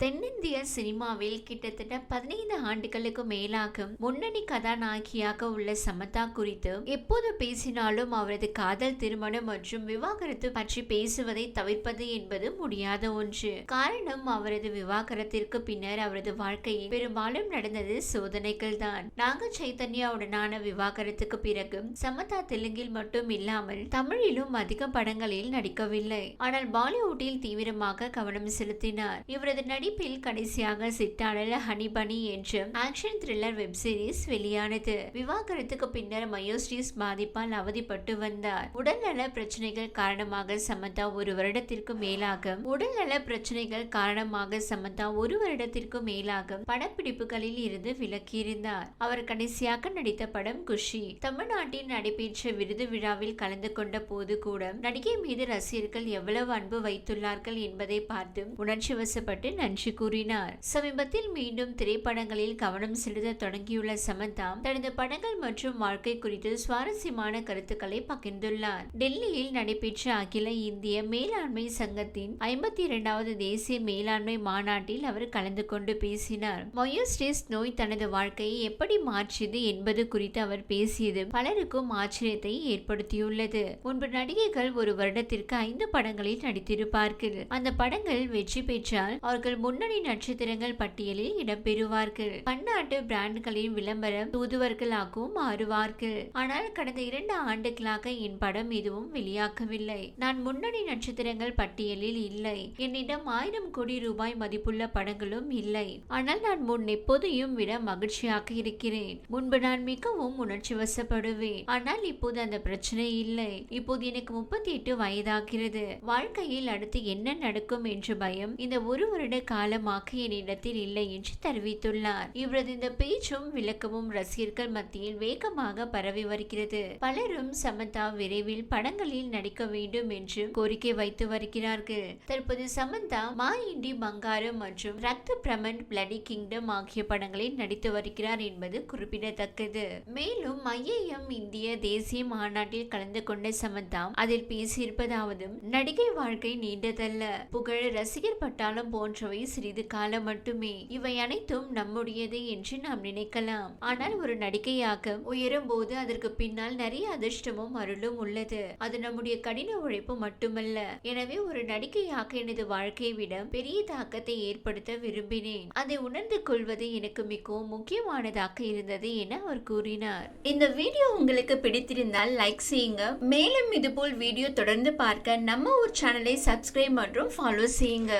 தென்னிந்திய சினிமாவில் கிட்டத்தட்ட பதினைந்து ஆண்டுகளுக்கு மேலாக முன்னணி கதாநாயகியாக உள்ள சமதா குறித்து எப்போது பேசினாலும் அவரது காதல் திருமணம் மற்றும் விவாகரத்து பற்றி பேசுவதை தவிர்ப்பது என்பது முடியாத ஒன்று. காரணம் அவரது விவாகரத்திற்கு பின்னர் அவரது வாழ்க்கையில் பெரும்பாலும் நடந்தது சோதனைகள் தான். நாக சைத்தன்யாவுடனான விவாகரத்துக்கு பிறகு சமதா தெலுங்கில் மட்டும் இல்லாமல் தமிழிலும் அதிக படங்களில் நடிக்கவில்லை. ஆனால் பாலிவுட்டில் தீவிரமாக கவனம் செலுத்தினார். இவரது நடி சமீபில் கடைசியாக ஹனி ஹனிபனி என்ற ஆக்ஷன் த்ரில்லர் வெப் சீரிஸ் வெளியானது. விவாகரத்துக்கு பின்னர் மயோஸ்டிஸ் பாதிப்பால் அவதிப்பட்டு வந்தார். உடல்நல பிரச்சனைகள் காரணமாக சமந்தா ஒரு வருடத்திற்கு மேலாக உடல்நல பிரச்சனைகள் காரணமாக சமந்தா ஒரு வருடத்திற்கு மேலாக படப்பிடிப்புகளில் இருந்து விலக்கியிருந்தார் அவர் கடைசியாக நடித்த படம் குஷி. தமிழ்நாட்டில் நடைபெற்ற விருது விழாவில் கலந்து கொண்ட போது கூட நடிகை மீது ரசிகர்கள் எவ்வளவு அன்பு வைத்துள்ளார்கள் என்பதை பார்த்து உணர்ச்சி வசப்பட்டு நன்றி கூறினார். சமீபத்தில் மீண்டும் திரைப்படங்களில் கவனம் செலுத்த தொடங்கியுள்ள சமந்தா தனது படங்கள் மற்றும் வாழ்க்கை குறித்து சுவாரஸ்யமான கருத்துக்களை பகிர்ந்துள்ளார். டெல்லியில் நடைபெற்ற அகில இந்திய மேலாண்மை சங்கத்தின் ஐம்பத்தி இரண்டாவது தேசிய மேலாண்மை மாநாட்டில் அவர் கலந்து கொண்டு பேசினார். மயோஸ்டிஸ் நோய் தனது வாழ்க்கையை எப்படி மாற்றியது என்பது குறித்து அவர் பேசியது பலருக்கும் ஆச்சரியத்தை ஏற்படுத்தியுள்ளது. முன்பு நடிகைகள் ஒரு வருடத்திற்கு ஐந்து படங்களில் நடித்திருப்பார்கள். அந்த படங்கள் வெற்றி பெற்றால் அவர்கள் முன்னணி நட்சத்திரங்கள் பட்டியலில் இடம்பெறுவார்கள். பன்னாட்டு பிராண்டுகளின் விளம்பரம் தூதுவர்களாகவும் மாறுவார்கள். ஆனால் கடந்த இரண்டு ஆண்டுகளாக என் படம் எதுவும் வெளியாகவில்லை. நான் முன்னணி நட்சத்திரங்கள் பட்டியலில் இல்லை. என்னிடம் ஆயிரம் கோடி ரூபாய் மதிப்புள்ள படங்களும் இல்லை. ஆனால் நான் முன் எப்போதையும் விட மகிழ்ச்சியாக இருக்கிறேன். முன்பு நான் மிகவும் உணர்ச்சி வசப்படுவேன். ஆனால் இப்போது அந்த பிரச்சனை இல்லை. இப்போது எனக்கு முப்பத்தி எட்டு வயதாகிறது. வாழ்க்கையில் அடுத்து என்ன நடக்கும் என்ற பயம் இந்த ஒரு வருட காலமாக என்னிடத்தில் இல்லை என்று தெரிவித்துள்ளார். இவரது இந்த பேச்சும் விளக்கமும் ரசிகர்கள் மத்தியில் வேகமாக பரவி வருகிறது. பலரும் சமந்தா விரைவில் படங்களில் நடிக்க வேண்டும் என்று கோரிக்கை வைத்து வருகிறார்கள். தற்போது சமந்தா மா இண்டி பங்காரம் மற்றும் ரத்த பிரமன் பிளடி கிங்டம் ஆகிய படங்களில் நடித்து வருகிறார் என்பது குறிப்பிடத்தக்கது. மேலும் ஐஏஎம் இந்திய தேசிய மாநாட்டில் கலந்து கொண்ட சமந்தா அதில் பேசியிருப்பதாவது நடிகை வாழ்க்கை நீண்டதல்ல. புகழ் ரசிகர் பட்டாளம் போன்றவை சிறிது காலம் மட்டுமே. இவை அனைத்தும் நம்முடையது என்று நாம் நினைக்கலாம். ஆனால் ஒரு நடிகையாக உயரும் போது அதற்கு பின்னால் நிறைய அதிர்ஷ்டமும் அருளும் உள்ளது. அது நம்முடைய கடின உழைப்பு மட்டுமல்ல. எனவே ஒரு நடிகையாக எனது வாழ்க்கையை விட பெரிய தாக்கத்தை ஏற்படுத்த விரும்பினேன். அதை உணர்ந்து கொள்வது எனக்கு மிகவும் முக்கியமானதாக இருந்தது என அவர் கூறினார். இந்த வீடியோ உங்களுக்கு பிடித்திருந்தால் லைக் செய்யுங்க. மேலும் இதுபோல் வீடியோ தொடர்ந்து பார்க்க நம்ம ஒரு சேனலை சப்ஸ்கிரைப் மற்றும் ஃபாலோ செய்யுங்க.